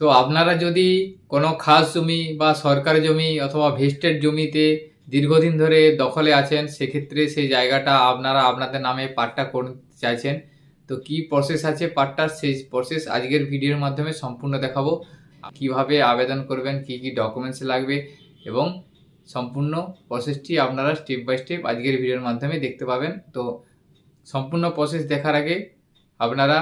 তো আপনারা যদি কোনো খাস জমি বা সরকারি জমি অথবা ভেস্টেড জমিতে দীর্ঘদিন ধরে দখলে আছেন, সেক্ষেত্রে সেই জায়গাটা আপনারা আপনাদের নামে পাট্টা করতে চাইছেন, তো কি প্রসেস আছে পাট্টার? সেই প্রসেস আজকের ভিডিওর মাধ্যমে সম্পূর্ণ দেখাবো। কীভাবে আবেদন করবেন, কি কি ডকুমেন্টস লাগবে এবং সম্পূর্ণ প্রসেসটি আপনারা স্টেপ বাই স্টেপ আজকের ভিডিওর মাধ্যমে দেখতে পাবেন। তো সম্পূর্ণ প্রসেস দেখার আগে আপনারা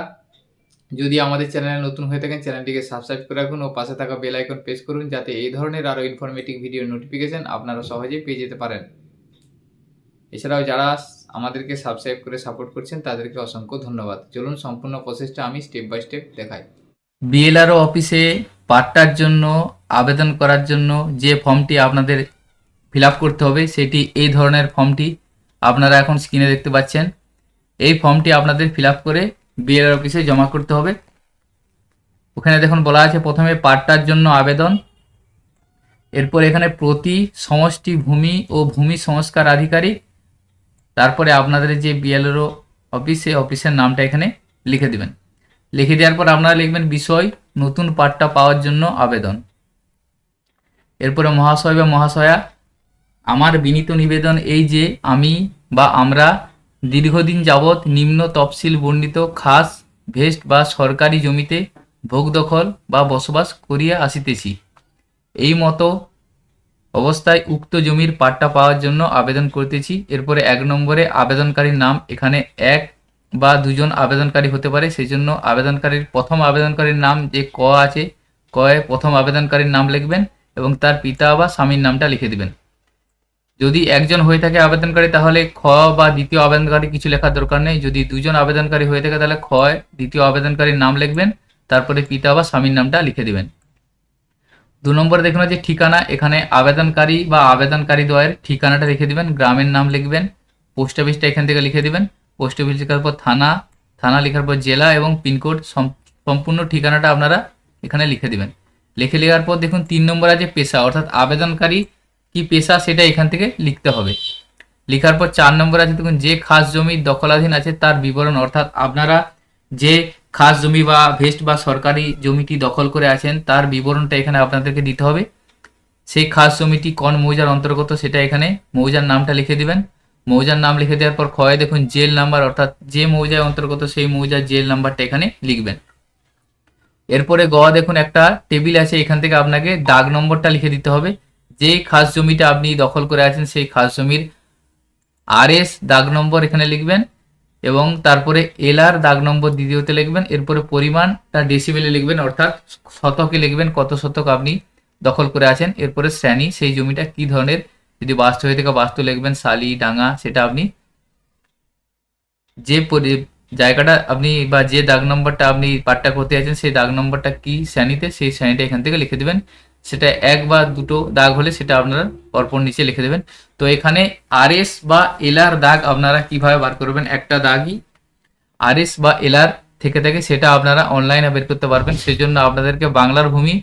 যদি আমাদের চ্যানেলে নতুন হয়ে থাকেন, চ্যানেলটিকে সাবস্ক্রাইব করে রাখুন ও পাশে থাকা বেল আইকন প্রেস করুন যাতে এই ধরনের আরও ইনফরমেটিভ ভিডিও নোটিফিকেশন আপনারা সহজেই পেয়ে যেতে পারেন। এছাড়াও যারা আমাদেরকে সাবস্ক্রাইব করে সাপোর্ট করছেন, তাদেরকে অসংখ্য ধন্যবাদ। চলুন সম্পূর্ণ প্রসেসটা আমি স্টেপ বাই স্টেপ দেখাই। বিএলআরও অফিসে পাট্টার জন্য, আবেদন করার জন্য যে ফর্মটি আপনাদের ফিল করতে হবে, সেটি এই ধরনের ফর্মটি আপনারা এখন স্ক্রিনে দেখতে পাচ্ছেন। এই ফর্মটি আপনাদের ফিল করে বিএলআর অফিসে জমা করতে হবে। ওখানে দেখুন বলা আছে, প্রথমে পাট্টার জন্য আবেদন। এরপর এখানে প্রতি সমষ্টি ভূমি ও ভূমি সংস্কার আধিকারিক, তারপরে আপনাদের যে বিএলআরও অফিস অফিসের নামটা এখানে লিখে দিবেন। লিখে দেওয়ার পর আপনারা লিখবেন বিষয়, নতুন পাট্টা পাওয়ার জন্য আবেদন। এরপরে মহাশয় বা মহাশয়া, আমার বিনীত নিবেদন এই যে আমি বা আমরা দীর্ঘদিন যাবৎ নিম্ন তফসিল বর্ণিত খাস, ভেস্ট বা সরকারি জমিতে ভোগ দখল বা বসবাস করিয়া আসিতেছি। এই মতো অবস্থায় উক্ত জমির পাট্টা পাওয়ার জন্য আবেদন করতেছি। এরপরে এক নম্বরে আবেদনকারীর নাম এখানে এক বা দুজন আবেদনকারী হতে পারে। সেই জন্য আবেদনকারীর প্রথম আবেদনকারীর নাম যে ক আছে কয়ে প্রথম আবেদনকারীর নাম লিখবেন এবং তার পিতা বা স্বামীর নামটা লিখে দিবেন। যদি একজন হয়ে থাকে আবেদনকারী, তাহলে খ বা দ্বিতীয় আবেদনকারী কিছু লেখার দরকার নেই। যদি দুজন আবেদনকারী হয়ে থাকে, তাহলে খ, দ্বিতীয় আবেদনকারীর নাম লিখবেন, তারপরে পিতা বা স্বামীর নামটা লিখে দিবেন। দু নম্বরে দেখুন যে ঠিকানা, এখানে আবেদনকারী বা আবেদনকারী দ্বয়ের ঠিকানাটা লিখে দিবেন, গ্রামের নাম লিখবেন, পোস্ট অফিসটা এখান থেকে লিখে দিবেন, পোস্ট অফিস লেখার পর থানা থানা লেখার পর জেলা এবং পিনকোড সম্পূর্ণ ঠিকানাটা আপনারা এখানে লিখে দিবেন। লিখে লেখার পর দেখুন তিন নম্বর আছে পেশা, অর্থাৎ আবেদনকারী কি পেশা সেটা এখান থেকে লিখতে হবে। লেখার পর চার নম্বর আছে দেখুন, যে খাস জমি দখলাধীন আছে তার বিবরণ, অর্থাৎ আপনারা যে খাস জমি বা ভেস্ট বা সরকারি জমিটি দখল করে আছেন, তার বিবরণটা এখানে আপনাদেরকে দিতে হবে। সেই খাস জমিটি কোন মৌজার অন্তর্গত সেটা এখানে মৌজার নামটা লিখে দিবেন। মৌজার নাম লিখে দেওয়ার পর ক্ষয়ে দেখুন, জেল নাম্বার, অর্থাৎ যে মৌজায় অন্তর্গত সেই মৌজার জেল নাম্বারটা এখানে লিখবেন। এরপরে গ দেখুন, একটা টেবিল আছে, এখান থেকে আপনাকে দাগ নম্বরটা লিখে দিতে হবে। যে খাস জমিটা আপনি দখল করে আছেন, সেই খাস জমির আর এস দাগ নম্বর এখানে লিখবেন এবং তারপরে এল আর দাগ নম্বর দ্বিতীয়তে লিখবেন। এরপরে পরিমাণটা ডেসিবেলে লিখবেন, অর্থাৎ শতকে লিখবেন কত শতক আপনি দখল করে আছেন। এরপরে শ্রেণি, সেই জমিটা কি ধরনের? যদি বাস্তু হয়ে থাকে, বাস্তু লিখবেন শালি ডাঙা, সেটা আপনি যে জায়গাটা আপনি বা যে দাগ নম্বরটা আপনি পাট্টা করতে আছেন, সেই দাগ নম্বরটা কি শ্রেণীতে? সেই শ্রেণীটা এখান থেকে লিখে দেবেন। সেটা এক বা দুটো দাগ হলে সেটা আপনারা পরপর নিচে লিখে দেবেন। তো এখানে আর এস বা এলআর দাগ আপনারা কীভাবে বার করবেন? একটা দাগই আর এস বা এলআর থেকে থেকে সেটা আপনারা অনলাইনে বের করতে পারবেন। সেজন্য আপনাদেরকে বাংলার ভূমি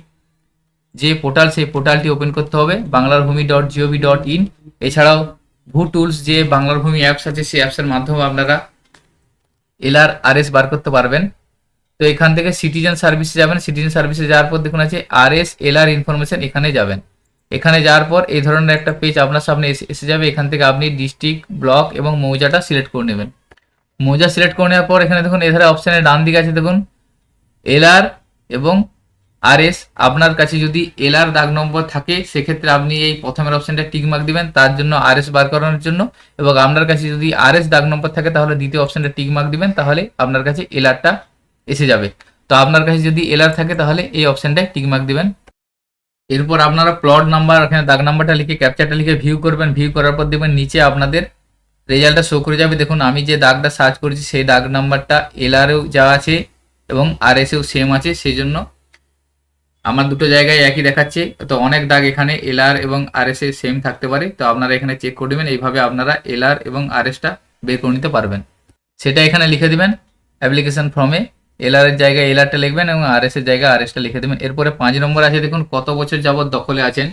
যে পোর্টাল, সেই পোর্টালটি ওপেন করতে হবে। বাংলার ভূমি ডট জিওভি ডট ইন এছাড়াও ভু টুলস যে বাংলার ভূমি অ্যাপস আছে, সেই অ্যাপসের মাধ্যমে আপনারা এলআর আর এস বার করতে পারবেন। তো এখান থেকে সিটিজেন সার্ভিসে যাবেন। সিটিজেন সার্ভিসে যাওয়ার পর দেখুন আছে আর এস এল আর ইনফরমেশন এখানে যাবেন। এখানে যাওয়ার পর এই ধরনের একটা পেজ আপনার সামনে এসে যাবে। এখান থেকে আপনি ডিস্ট্রিক্ট ব্লক এবং মৌজাটা সিলেক্ট করে নেবেন। মৌজা সিলেক্ট করে নেওয়ার পর এখানে দেখুন, এধারে অপশানের ডান দিকে আছে দেখুন। এল আর এবং আর এস আপনার কাছে যদি এল আর দাগ নম্বর থাকে, সেক্ষেত্রে আপনি এই প্রথমের অপশনটা টিক মার্ক দিবেন। তার জন্য আর এস বার করানোর জন্য। এবং আপনার কাছে যদি আর এস দাগ নম্বর থাকে, তাহলে দ্বিতীয় অপশানটা টিক মার্ক দিবেন। তাহলে আপনার কাছে এল আরটা এসে যাবে। তো আপনার কাছে যদি এল আর থাকে তাহলে এই অপশানটায় টিক মার্ক দিবেন। এরপর আপনারা প্লট নাম্বার এখানে দাগ নাম্বারটা লিখে ক্যাপচারটা লিখে ভিউ করবেন। ভিউ করার পর দেখবেন নিচে আপনাদের রেজাল্টটা শো করে যাবে। দেখুন, আমি যে দাগটা সার্চ করেছি, সেই দাগ নাম্বারটা এল আরেও যা আছে এবং আর এসেও সেম আছে সেই জন্য আমার দুটো জায়গায় একই দেখাচ্ছে। তো অনেক দাগ এখানে এল আর এবং আর এস সেম থাকতে পারে। তো আপনারা এখানে চেক করে দেবেন এইভাবে আপনারা এল আর এবং আর এসটা বের করে নিতে পারবেন। সেটা এখানে লিখে দিবেন অ্যাপ্লিকেশন ফর্মে এল আর এর জায়গায় এল আরটা লিখবেন এবং আর এর জায়গায় আর এসটা লিখে দেবেন। এরপরে পাঁচ নম্বর আছে, দেখুন কত বছর যাবৎ দখলে আছেন।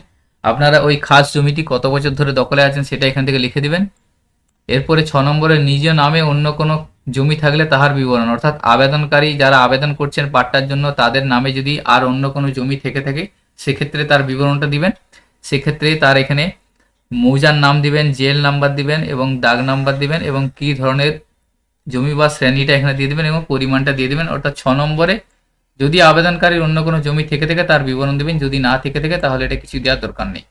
আপনারা ওই খাস জমিটি কত বছর ধরে দখলে আছেন সেটা এখান থেকে লিখে দিবেন। এরপরে ছ নম্বরে নিজ নামে অন্য কোনো জমি থাকলে তাহার বিবরণ, অর্থাৎ আবেদনকারী যারা আবেদন করছেন পাট্টার জন্য তাদের নামে যদি আর অন্য কোনো জমি থেকে থাকে, সেক্ষেত্রে তার বিবরণটা দিবেন। সেক্ষেত্রে তার এখানে মৌজার নাম দিবেন, জেল নাম্বার দিবেন এবং দাগ নাম্বার দিবেন এবং কী ধরনের জমি বা শ্রেণীটা এখানে দিয়ে দিবেন এবং পরিমাণটা দিয়ে দিবেন, অর্থাৎ ছ নম্বরে যদি আবেদনকারীর অন্য কোনো জমি থেকে থেকে তার বিবরণ দিবেন, যদি না থেকে থাকে তাহলে এটা কিছু দেওয়ার দরকার নেই।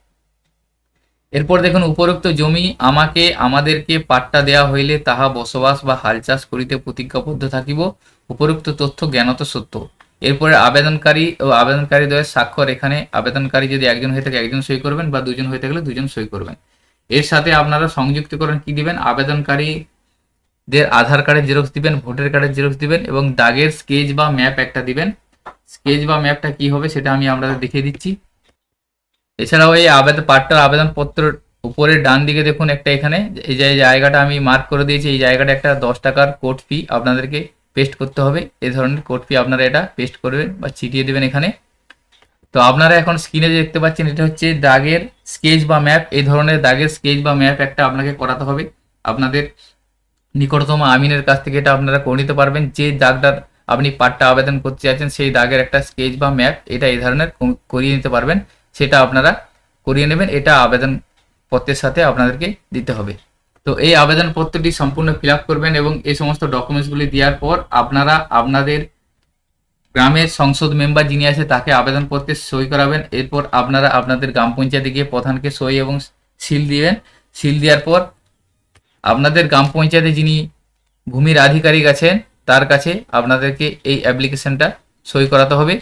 এরপর দেখুন, উপরোক্ত জমি আমাকে, আমাদেরকে পাট্টা দেওয়া হইলে তাহা বসবাস বা হাল চাষ করিতে প্রতিজ্ঞাবদ্ধ থাকিব। উপরোক্ত তথ্য জ্ঞানত সত্য। এরপরে আবেদনকারী ও আবেদনকারী দ্বয়ের স্বাক্ষর এখানে। আবেদনকারী যদি একজন হয়ে থাকে একজন সই করবেন বা দুজন হয়ে থাকলে দুজন সই করবেন। এর সাথে আপনারা সংযুক্তকরণ কি দিবেন? আবেদনকারীদের আধার কার্ডের জেরক্স দিবেন, ভোটার কার্ডের জেরক্স দিবেন এবং দাগের স্কেচ বা ম্যাপ একটা দিবেন। স্কেচ বা ম্যাপটা কি হবে সেটা আমি আপনাদের দেখিয়ে দিচ্ছি। এছাড়াও এই আবেদন পাট্টার আবেদনপত্র উপরের ডান দিকে দেখুন একটা এখানে, এই যে জায়গাটা আমি মার্ক করে দিয়েছি, এই জায়গাটা একটা দশ টাকার কোড ফি আপনাদেরকে পেস্ট করতে হবে। এই ধরনের কোড ফি আপনারা এটা পেস্ট করবেন বা চিটিয়ে দেবেন এখানে। তো আপনারা এখন স্ক্রিনে যে দেখতে পাচ্ছেন, এটা হচ্ছে দাগের স্কেচ বা ম্যাপ এই ধরনের দাগের স্কেচ বা ম্যাপ একটা আপনাকে করাতে হবে। আপনাদের নিকটতম আমিনের কাছ থেকে এটা আপনারা করে নিতে পারবেন। যে দাগটার আপনি পাট্টা আবেদন করতে চাইছেন, সেই দাগের একটা স্কেচ বা ম্যাপ এটা এই ধরনের করিয়ে নিতে পারবেন। সেটা আপনারা করিয়ে নেবেন। এটা আবেদন পত্রের সাথে আপনাদেরকে দিতে হবে। তো এই আবেদনপত্রটি সম্পূর্ণ ফিল করবেন এবং এই সমস্ত ডকুমেন্টসগুলি দেওয়ার পর আপনারা আপনাদের গ্রামের সংসদ মেম্বার যিনি আছে তাকে আবেদনপত্রে সই করাবেন। এরপর আপনারা আপনাদের গ্রাম পঞ্চায়েতে গিয়ে প্রধানকে সই এবং সিল দিবেন। সিল দেওয়ার পর আপনাদের গ্রাম পঞ্চায়েতে যিনি ভূমির আধিকারিক আছেন, তার কাছে আপনাদেরকে এই অ্যাপ্লিকেশনটা সই করাতে হবে।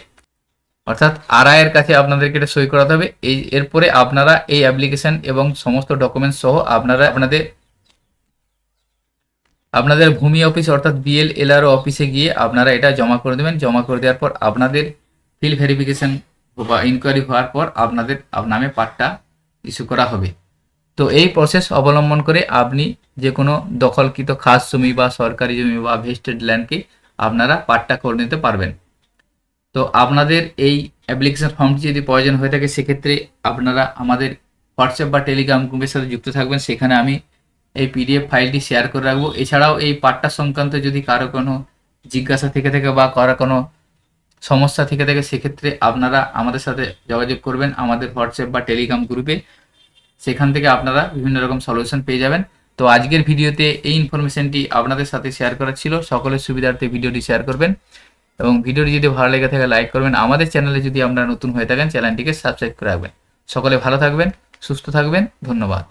অর্থাৎ আরআই এর কাছে আপনাদেরকে এটা সই করাতে হবে। এই, এরপরে আপনারা এই অ্যাপ্লিকেশন এবং সমস্ত ডকুমেন্টস সহ আপনারা আপনাদের আপনাদের ভূমি অফিস অর্থাৎ বিএল এলআরও অফিসে গিয়ে আপনারা এটা জমা করে দেবেন। জমা করে দেওয়ার পর আপনাদের ফিল ভেরিফিকেশন বা ইনকোয়ারি হওয়ার পর আপনাদের আপ- নামে পাট্টা ইস্যু করা হবে। তো এই প্রসেস অবলম্বন করে আপনি যে কোনো দখলকৃত খাস জমি বা সরকারি জমি বা ভেস্টেড ল্যান্ডকে আপনারা পাট্টা করে নিতে পারবেন। তো আপনাদের এই অ্যাপ্লিকেশন ফর্মটি যদি প্রয়োজন হয়ে থাকে, সেক্ষেত্রে আপনারা আমাদের হোয়াটসঅ্যাপ বা টেলিগ্রাম গ্রুপের সাথে যুক্ত থাকবেন। সেখানে আমি এই পিডিএফ ফাইলটি শেয়ার করে রাখব। এছাড়াও এই পাট্টা সংক্রান্ত যদি কারও কোনো জিজ্ঞাসা থেকে থাকে বা কারও কোনো সমস্যা থেকে থাকে, সেক্ষেত্রে আপনারা আমাদের সাথে যোগাযোগ করবেন। আমাদের হোয়াটসঅ্যাপ বা টেলিগ্রাম গ্রুপে সেখান থেকে আপনারা বিভিন্ন রকম সলিউশন পেয়ে যাবেন। তো আজকের ভিডিওতে এই ইনফরমেশনটি আপনাদের সাথে শেয়ার করা ছিল। সকলের সুবিধার্থে ভিডিওটি শেয়ার করবেন। এবং ভিডিওটি যদি ভালো লেগে থাকে লাইক করবেন। আমাদের চ্যানেলে যদি আপনারা নতুন হয়ে থাকেন চ্যানেলটিকে সাবস্ক্রাইব করে রাখবেন। সকলে ভালো থাকবেন, সুস্থ থাকবেন। ধন্যবাদ।